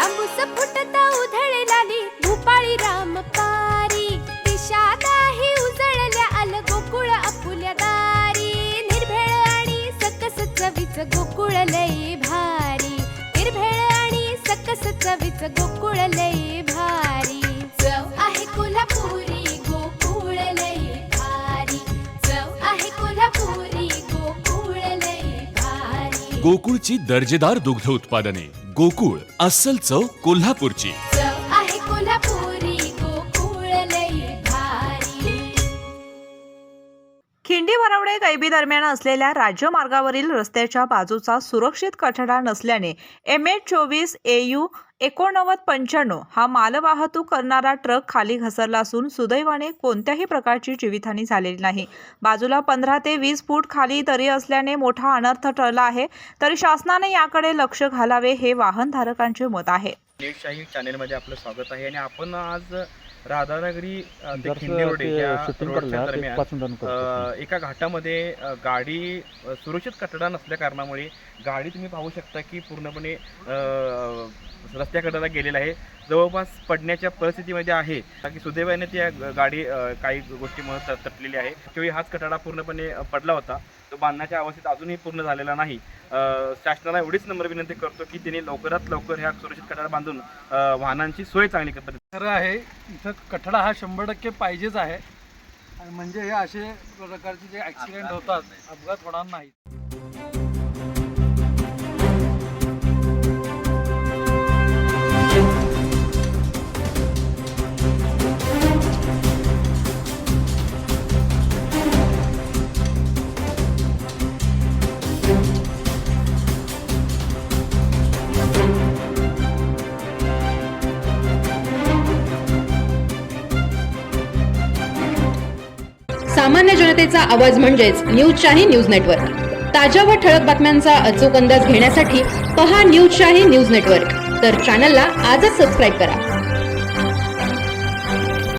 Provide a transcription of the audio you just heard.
तांबूस फुटता उधळलाली भूपाळी राम पारी. दिशादाही उजळल्या आल गोकुळ अपुल्या दारी. निर्भेळ आणि सकस चवीच गोकुळ लई भारी. निर्भेळ आणि सकस चवीच गोकुळ गोकुळची दर्जेदार दुग्ध उत्पादने. गोकुळ अस्सल चव कोल्हापूरची. चव आहे कोल्हापुरी गोकुळ लई भारी. खिंडी वरवडे गैबी दरम्यान असलेल्या राज्यमार्गावरील रस्त्याच्या बाजूचा सुरक्षित कठडा नसल्याने एम एच चोवीस ए यू एकोणनव्वद पंच्याण्णव हा मालवाहतूक करणारा ट्रक खाली घसरला असून सुदैवाने कोणत्याही प्रकारची जीवितहानी झालेली नाही. बाजूला पंधरा ते वीस फूट खाली तरी असल्याने मोठा अनर्थ ठरला आहे. तरी शासनाने याकडे लक्ष घालावे हे वाहनधारकांचे मत आहे. न्यूजशाही चॅनेलमध्ये आपलं स्वागत आहे आणि आपण आज राधानगरी ते या रोडच्या दरम्यान एका घाटामध्ये गाडी सुरक्षित कठडा नसल्या कारणामुळे गाडी तुम्ही पाहू शकता की पूर्णपणे अ, रस्त्याकडेला गेलेला आहे. जवळपास पडण्याच्या परिस्थितीमध्ये आहे. की सुदैवाने त्या गाडी काही गोष्टीमुळे त- तटलेली आहे. त्यावेळी हाच कठडा पूर्णपणे पडला होता. बांधण्याच्या अवस्थेत अजूनही पूर्ण झालेला नाही. शासनाला एवढीच नम्र विनंती करतो की त्यांनी लवकरात लवकर ह्या सुरक्षित कठडा बांधून वाहनांची सोय चांगली करतात खरं आहे इथं कठडा हा शंभर टक्के पाहिजेच आहे. आणि म्हणजे हे असे प्रकारचे जे ॲक्सिडेंट होतात अपघात होणार नाहीत. सामान्य जनतेचा आवाज म्हणजेच न्यूज शाही न्यूज नेटवर्क. ताज्या व ठळक बातम्यांचा अचूक अंदाज घेण्यासाठी पहा न्यूज शाही न्यूज नेटवर्क. तर चॅनलला आजच सबस्क्राईब करा.